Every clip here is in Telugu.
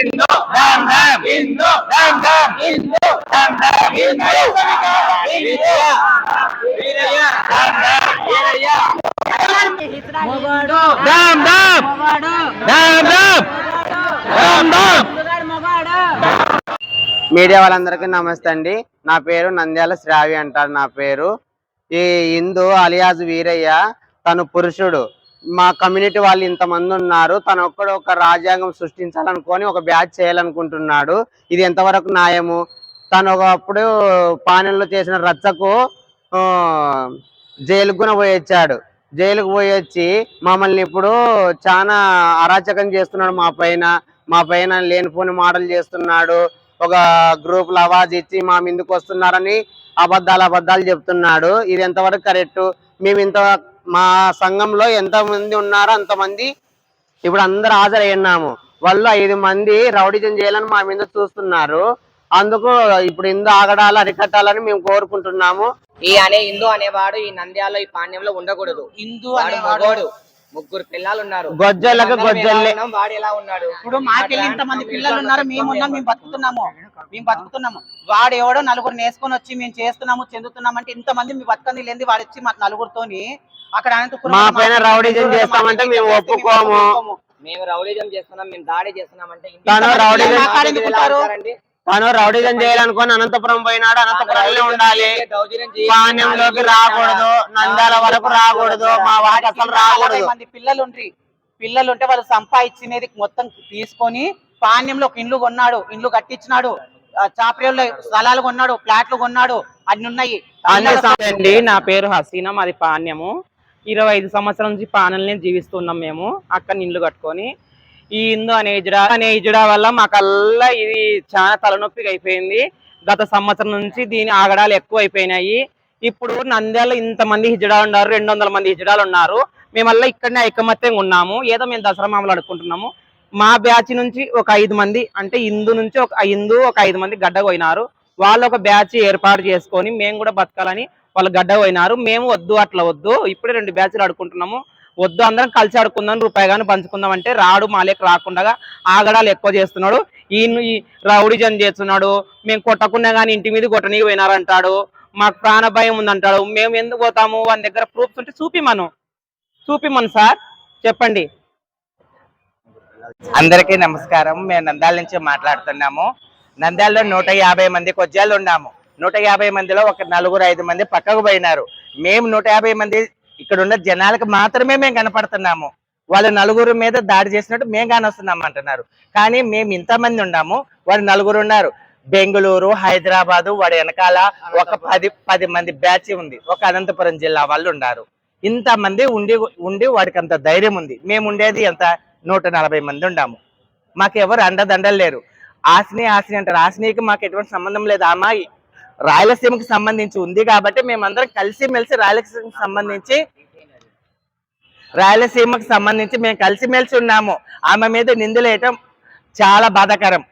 హిందూ హిందూ హిందూ హిందూ వీరయ్య వీరయ్య వీరయ్య మొగాడు. మీడియా వాళ్ళందరికీ నమస్తే అండి. నా పేరు నంద్యాల శ్రావి అంటారు నా పేరు. ఈ హిందూ అలియాజ్ వీరయ్య తను పురుషుడు. మా కమ్యూనిటీ వాళ్ళు ఇంతమంది ఉన్నారు. తను ఒక్కడు ఒక రాజ్యాంగం సృష్టించాలనుకొని ఒక బ్యాచ్ చేయాలనుకుంటున్నాడు. ఇది ఎంతవరకు న్యాయము? తను ఒకప్పుడు పానెల్లో చేసిన రచ్చకు ఆ, జైలుకు కూడా జైలుకు పోయి వచ్చి మమ్మల్ని ఇప్పుడు చాలా అరాచకం చేస్తున్నాడు మా పైన. మా పైన లేనిపోని మాటలు చేస్తున్నాడు. ఒక గ్రూప్ అవాజ్ ఇచ్చి మా ముందుకు వస్తున్నారని అబద్ధాలు అబద్ధాలు చెప్తున్నాడు. ఇది ఎంతవరకు కరెక్ట్? మేము ఇంత మా సంఘంలో ఎంత మంది ఉన్నారో అంతమంది ఇప్పుడు అందరు హాజరయ్యున్నాము. వాళ్ళు ఐదు మంది రౌడిజం చేయాలని మా మీద చూస్తున్నారు. అందుకు ఇప్పుడు ఇందు ఆగడాలు అరికట్టాలని మేము కోరుకుంటున్నాము. ఈ అనే హిందూ అనేవాడు ఈ నంద్యాలలో ఈ పాణ్యంలో ఉండకూడదు. హిందూ వాడు అనేవాడు ముగ్గురు పిల్లలు ఉన్నారు గొజ్జలకు గొజ్జల్లే. వాడు ఎలా ఉన్నాడు? ఇప్పుడు మాకెళ్ళి ఇంతమంది పిల్లలు ఉన్నారు మేము ఉన్నాం మేము బతుకుతున్నాము. మేము బతుకుతున్నాము. వాడు ఎవడో నలుగురు నేసుకొని వచ్చి మేము చేస్తున్నాము చెందుతున్నాం అంటే ఇంతమంది మీ బతకంది లేని వాడు వచ్చి మా నలుగురితోని అక్కడ అనంతపురం మా పైన రౌడీజం చేస్తామంటే మేము చేస్తే ఒప్పుకోము. మేము రౌడీజం చేస్తున్నాం మేము దాడి చేస్తున్నాం అంటే తను రౌడీజం చేయాలనుకొని అనంతపురం పోయినాడు. అనంతపురంలో ఉండాలి. పాణ్యంలోకి రాకూడదు. నంద్యాల వరకు రాకూడదు. మా వారికి అసలు రాకూడదు. మంది పిల్లలు పిల్లలు ఉంటే వాళ్ళు సంపాదించినది మొత్తం తీసుకొని పాణ్యంలో ఒక ఇండ్లు కొన్నాడు. ఇండ్లు కట్టించినాడు. చాపరేళ్ళు స్థలాలు కొన్నాడు. ఫ్లాట్లు కొన్నాడు. అన్ని ఉన్నాయి. అండి నా పేరు హసీనా మాది పాణ్యము. ఇరవై ఐదు సంవత్సరాల నుంచి పానల్ని జీవిస్తున్నాం మేము. అక్కడ ఇల్లు కట్టుకొని ఈ ఇందు అనే ఇజడా అనే ఇజడా వల్ల మాకల్లా ఇది చాలా తలనొప్పిగా అయిపోయింది. గత సంవత్సరం నుంచి దీని ఆగడాలు ఎక్కువ అయిపోయినాయి ఇప్పుడు నంద్యాల ఇంతమంది హిజడాలు ఉన్నారు రెండు వందల మంది హిజడాలు ఉన్నారు. మేమల్లా ఇక్కడనే ఐకమత్యంగా ఉన్నాము. ఏదో మేము దసరా మామూలు అడుక్కుంటున్నాము మా బ్యాచ్ నుంచి ఒక ఐదు మంది అంటే హిందూ నుంచి ఒక హిందూ ఒక ఐదు మంది గడ్డ పోయినారు వాళ్ళు ఒక బ్యాచ్ ఏర్పాటు చేసుకొని మేము కూడా బతకాలని వాళ్ళు గడ్డ పోయినారు మేము వద్దు అట్లా వద్దు. ఇప్పుడే రెండు బ్యాచ్లు అడుకుంటున్నాము వద్దు అందరం కలిసి ఆడుకుందాం రూపాయి కానీ పంచుకుందాం అంటే రాడు మాలేకి రాకుండా ఆగడాలు ఎక్కువ చేస్తున్నాడు. ఈయన ఈ రౌడిజం చేస్తున్నాడు. మేము కొట్టకుండా కానీ ఇంటి మీద కొట్టనీకి పోయినారంటాడు. మాకు ప్రాణ భయం ఉందంటాడు. మేము ఎందుకు పోతాము? వాని దగ్గర ప్రూఫ్స్ ఉంటే చూపిమను చూపిమను సార్. చెప్పండి. అందరికీ నమస్కారం. మేము నంద్యాల నుంచి మాట్లాడుతున్నాము. నంద్యాలలో నూట యాభై మంది కొజ్జాలు ఉన్నాము. నూట యాభై మందిలో ఒక నలుగురు ఐదు మంది పక్కకు పోయినారు. మేము నూట యాభై మంది ఇక్కడ ఉన్న జనాలకు మాత్రమే మేము కనపడుతున్నాము. వాళ్ళు నలుగురు మీద దాడి చేసినట్టు మేము కానొస్తున్నాం అంటున్నారు. కానీ మేము ఇంతమంది ఉన్నాము వాడు నలుగురు ఉన్నారు. బెంగళూరు హైదరాబాదు వాడి వెనకాల ఒక పది పది మంది బ్యాచ్ ఉంది. ఒక అనంతపురం జిల్లా వాళ్ళు ఉన్నారు. ఇంతమంది ఉండి ఉండి వాడికి అంత ధైర్యం ఉంది. మేము ఉండేది ఎంత? నూట నలభై మంది ఉండాము. మాకు ఎవరు అండదండలు లేరు. ఆశని ఆశని అంటారు. ఆశనీకి మాకు ఎటువంటి సంబంధం లేదు. అమ్మాయి రాయలసీమకి సంబంధించి ఉంది కాబట్టి మేమందరం కలిసి మెలిసి రాయలసీమకి సంబంధించి రాయలసీమకి సంబంధించి మేము కలిసిమెలిసి ఉన్నాము. ఆమె మీద నిందులేయటం చాలా బాధాకరం.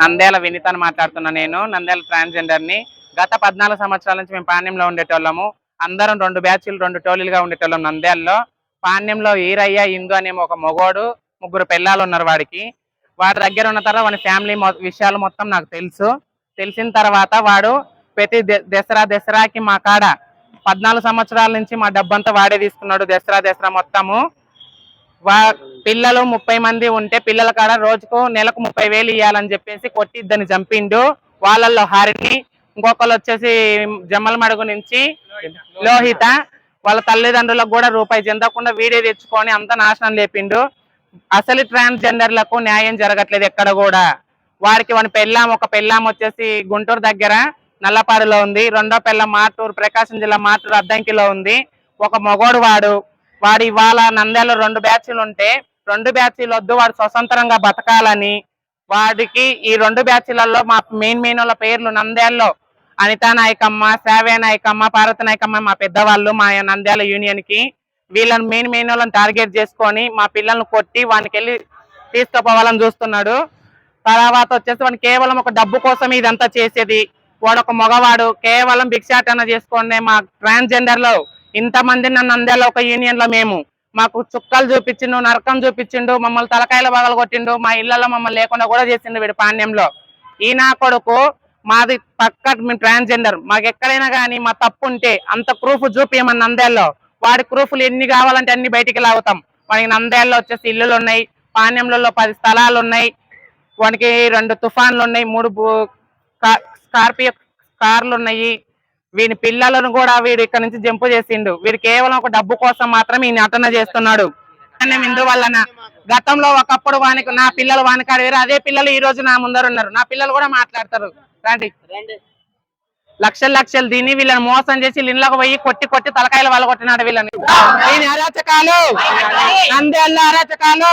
నంద్యాల వినీతని మాట్లాడుతున్నా నేను. నంద్యాల ట్రాన్స్జెండర్ని గత పద్నాలుగు సంవత్సరాల నుంచి మేము పాణ్యంలో ఉండేటోళ్ళము. అందరం రెండు బ్యాచ్లు రెండు టోలీలుగా ఉండేటోళ్ళం నంద్యాలలో. పాణ్యంలో ఈరయ్య ఇందు అనే ఒక మొగోడు ముగ్గురు పిల్లలు ఉన్నారు వాడికి. వాడి దగ్గర ఉన్న తర్వాత వాడి ఫ్యామిలీ విషయాలు మొత్తం నాకు తెలుసు. తెలిసిన తర్వాత వాడు ప్రతి దసరా దసరాకి మా కాడ పద్నాలుగు సంవత్సరాల నుంచి మా డబ్బంతా వాడే తీసుకున్నాడు దసరా దసరా మొత్తము. వా పిల్లలు ముప్పై మంది ఉంటే పిల్లల కాడ రోజుకు నెలకు ముప్పై వేలు ఇవ్వాలని చెప్పేసి కొట్టి ఇద్దరిని చంపిండు. వాళ్ళల్లో హారిని ఇంకొకరు వచ్చేసి జమ్మలమడుగు నుంచి లోహిత వాళ్ళ తల్లిదండ్రులకు కూడా రూపాయి చెందకుండా వీడియో తెచ్చుకొని అంత నాశనం లేపిండు. అసలు ట్రాన్స్జెండర్లకు న్యాయం జరగట్లేదు ఎక్కడ కూడా. వారికి వాడి పెళ్ళాం ఒక పెళ్ళాం వచ్చేసి గుంటూరు దగ్గర నల్లపాడులో ఉంది. రెండో పెళ్ళం మాటూరు ప్రకాశం జిల్లా మాటూరు అద్దంకిలో ఉంది. ఒక మొగోడు వాడు వాడు ఇవాళ నంద్యాలలో రెండు బ్యాచ్లు ఉంటే రెండు బ్యాచ్లు వద్దు వాడు స్వతంత్రంగా బతకాలని వాడికి ఈ రెండు బ్యాచ్లలో మా మెయిన్ మెయిన్ వాళ్ళ పేర్లు నంద్యాలలో అనితా నాయకమ్మ శ్రావ్య నాయకమ్మ పార్వతి నాయకమ్మ మా పెద్దవాళ్ళు మా నంద్యాల యూనియన్కి వీళ్ళని మెయిన్ మెయిన్ వాళ్ళని టార్గెట్ చేసుకొని మా పిల్లల్ని కొట్టి వానికి వెళ్ళి తీసుకుపోవాలని చూస్తున్నాడు. తర్వాత వచ్చేసి వాడు కేవలం ఒక డబ్బు కోసం ఇదంతా చేసేది. వాడు ఒక మగవాడు. కేవలం భిక్షాటన చేసుకోండి మా ట్రాన్స్జెండర్లో ఇంతమంది నన్ను అందేలా ఒక యూనియన్లో మేము. మాకు చుక్కలు చూపించిండు నరకం చూపించిండు మమ్మల్ని తలకాయలు పగలు కొట్టిండు మా ఇళ్ళలో మమ్మల్ని లేకుండా కూడా చేసిండు వీడు పాణ్యంలో ఈ నా కొడుకు మాది పక్క మేము ట్రాన్స్జెండర్. మాకు ఎక్కడైనా కానీ మా తప్పు ఉంటే అంత ప్రూఫ్ చూపించమని నందేల్లో వాడి ప్రూఫ్లు ఎన్ని కావాలంటే అన్ని బయటికి లాగుతాం. వాడికి నందేల్లో వచ్చేసి ఇల్లులు ఉన్నాయి పాణ్యంలలో పది స్థలాలు ఉన్నాయి వానికి రెండు తుఫాన్లు ఉన్నాయి మూడు స్కార్పియో కార్లు ఉన్నాయి వీని పిల్లలను కూడా వీడు ఇక్కడ నుంచి జంపు చేసిండు. వీడు కేవలం ఒక డబ్బు కోసం మాత్రం ఈ నటన చేస్తున్నాడు. ఇందువలన గతంలో ఒకప్పుడు వానికి నా పిల్లలు వానికి వేరు అదే పిల్లలు ఈ రోజు నా ముందర ఉన్నారు. నా పిల్లలు కూడా మాట్లాడతారు. రండి. లక్షలు లక్షలు తిని వీళ్ళని మోసం చేసి ఇళ్ళకి పోయి కొట్టి కొట్టి తలకాయలు వాళ్ళ కొట్టినాడు వీళ్ళని దీని అరాచకాలు. నంద్యాల అరాచకాలు.